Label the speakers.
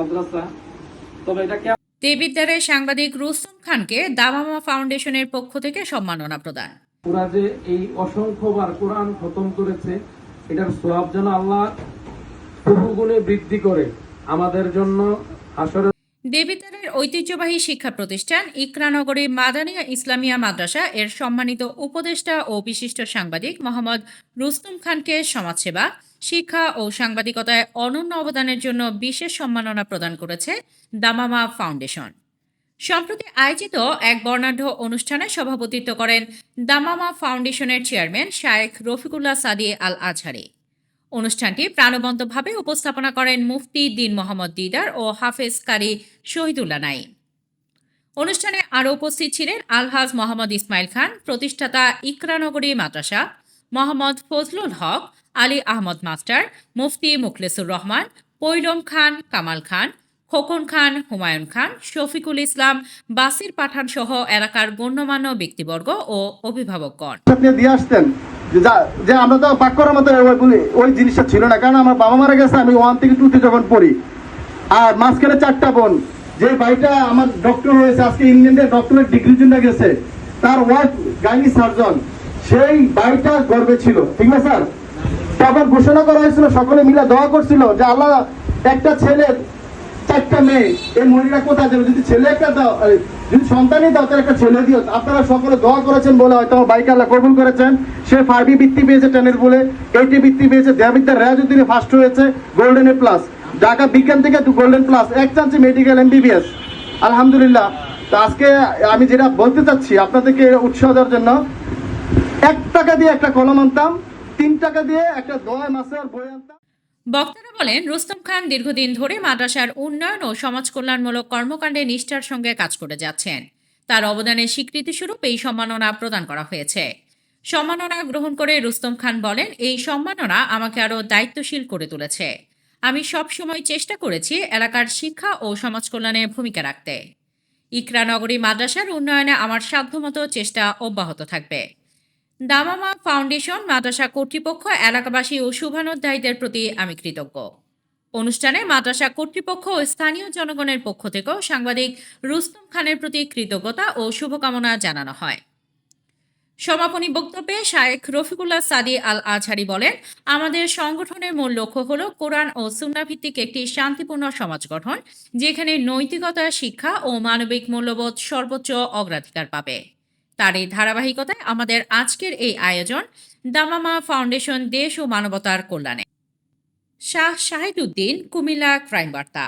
Speaker 1: মাদ্রাসা। তবে এটা কেমন?
Speaker 2: দেবিদ্বারের সাংবাদিক রুস্তম খানকে দাবামা ফাউন্ডেশনের পক্ষ থেকে সম্মাননা প্রদান।
Speaker 1: ওরা যে এই অসংখ্যবার কোরআন খতম করেছে এটার সোয়াব যেন আল্লাহ বহুগুণে বৃদ্ধি করে। আমাদের জন্য আসলে
Speaker 2: দেবিদ্বারের ঐতিহ্যবাহী শিক্ষা প্রতিষ্ঠান ইকরানগরী মাদানিয়া ইসলামিয়া মাদ্রাসা এর সম্মানিত উপদেষ্টা ও বিশিষ্ট সাংবাদিক মোহাম্মদ রুস্তম খানকে সমাজসেবা, শিক্ষা ও সাংবাদিকতায় অনন্য অবদানের জন্য বিশেষ সম্মাননা প্রদান করেছে দামামা ফাউন্ডেশন। সম্প্রতি আয়োজিত এক বর্ণাঢ্য অনুষ্ঠানে সভাপতিত্ব করেন দামামা ফাউন্ডেশনের চেয়ারম্যান শায়েখ রফিকুল্লাহ সাদি আল আজহারি অনুষ্ঠানটি প্রাণবন্তভাবে উপস্থাপনা করেন মুফতি দিন মোহাম্মদ দিদার ও হাফেজ কারি শহীদুল্লাহ নাইম অনুষ্ঠানে আরও উপস্থিত ছিলেন আলহাজ মোহাম্মদ ইসমাইল খান, প্রতিষ্ঠাতা ইকরানগরী মাদ্রাসা, মোহাম্মদ ফজলুল হক, আলী আহমদ মাস্টার, মুফতি মুখলেসুর রহমান, পৈলম খান, কামাল খান, খোকন খান, হুমায়ুন খান, শফিকুল ইসলাম, বাসির পাঠান সহ এলাকার গণ্যমান্য ব্যক্তিবর্গ ও অভিভাবকগণ।
Speaker 3: দিয়ে আসতেন। যে আমরা তো বাক করার মতো ওই জিনিসটা ছিল না। কারণ আমার বাবা মারা গেছে, আমি ওয়ান থেকে টুতে যখন পড়ি। আর মাঝখানে চারটা বোন। যে ভাইটা আমার ডক্টর হয়েছে, আজকে ইংল্যান্ডে ডক্টরের ডিগ্রির জন্য গেছে, তার ওয়াইফ গাইনি সার্জন সেই ভাইটা গর্বে ছিল, ঠিক না স্যার? তখন ঘোষণা করা হয়েছিল, সকলে মিলে দোয়া করছিল যে আল্লাহ একটা ছেলে চারটা মেয়ে, এই মহিলা কোথায় যাবে? যদি ছেলে একটা দাও যদি সন্তানই দাও, তাহলে একটা ছেলে দিও। আপনারা সকলে দোয়া করেছেন বলে হয়তো আমার বাইক আল্লাহ কবুল করেছেন। সে ফাইভি বৃত্তি পেয়েছে টেনের বলে এইটি বৃত্তি পেয়েছে। দেয়াবিদ্যা রেয়াজুদ্দিনে ফার্স্ট হয়েছে গোল্ডেন এ প্লাস ঢাকা বিজ্ঞান থেকে গোল্ডেন প্লাস এক চান্সে মেডিকেল এমবিবিএস আলহামদুলিল্লাহ। তো আজকে আমি যেটা বলতে চাচ্ছি, আপনাদেরকে উৎসাহ দেওয়ার জন্য, এক টাকা দিয়ে একটা কলম আনতাম, তিন টাকা দিয়ে একটা দোয়া মাসের বই আনতাম।
Speaker 2: বক্তারা বলেন, রুস্তম খান দীর্ঘদিন ধরে মাদ্রাসার উন্নয়ন ও সমাজ কল্যাণমূলক কর্মকাণ্ডে নিষ্ঠার সঙ্গে কাজ করে যাচ্ছেন। তার অবদানের স্বীকৃতিস্বরূপ এই সম্মাননা প্রদান করা হয়েছে। সম্মাননা গ্রহণ করে রুস্তম খান বলেন, এই সম্মাননা আমাকে আরও দায়িত্বশীল করে তুলেছে। আমি সব সময় চেষ্টা করেছি এলাকার শিক্ষা ও সমাজ কল্যাণে ভূমিকা রাখতে। ইকরা নগরী মাদ্রাসার উন্নয়নে আমার সাধ্যমতো চেষ্টা অব্যাহত থাকবে। দামামা ফাউন্ডেশন, মাদ্রাসা কর্তৃপক্ষ, এলাকাবাসী ও শুভানুধ্যায়ীদের প্রতি আমি কৃতজ্ঞ। অনুষ্ঠানে মাদ্রাসা কর্তৃপক্ষ ও স্থানীয় জনগণের পক্ষ থেকেও সাংবাদিক রুস্তম খানের প্রতি কৃতজ্ঞতা ও শুভকামনা জানানো হয়। সমাপনী বক্তব্যে শায়েখ রফিকুল্লাহ সাদি আল আজহারি বলেন, আমাদের সংগঠনের মূল লক্ষ্য হল কোরআন ও সুন্না ভিত্তিক একটি শান্তিপূর্ণ সমাজ গঠন, যেখানে নৈতিকতা, শিক্ষা ও মানবিক মূল্যবোধ সর্বোচ্চ অগ্রাধিকার পাবে। তার এই ধারাবাহিকতায় আমাদের আজকের এই আয়োজন দামামা ফাউন্ডেশন দেশ ও মানবতার কল্যাণে। শাহ শাহিদুদ্দিন, কুমিল্লা ক্রাইম বার্তা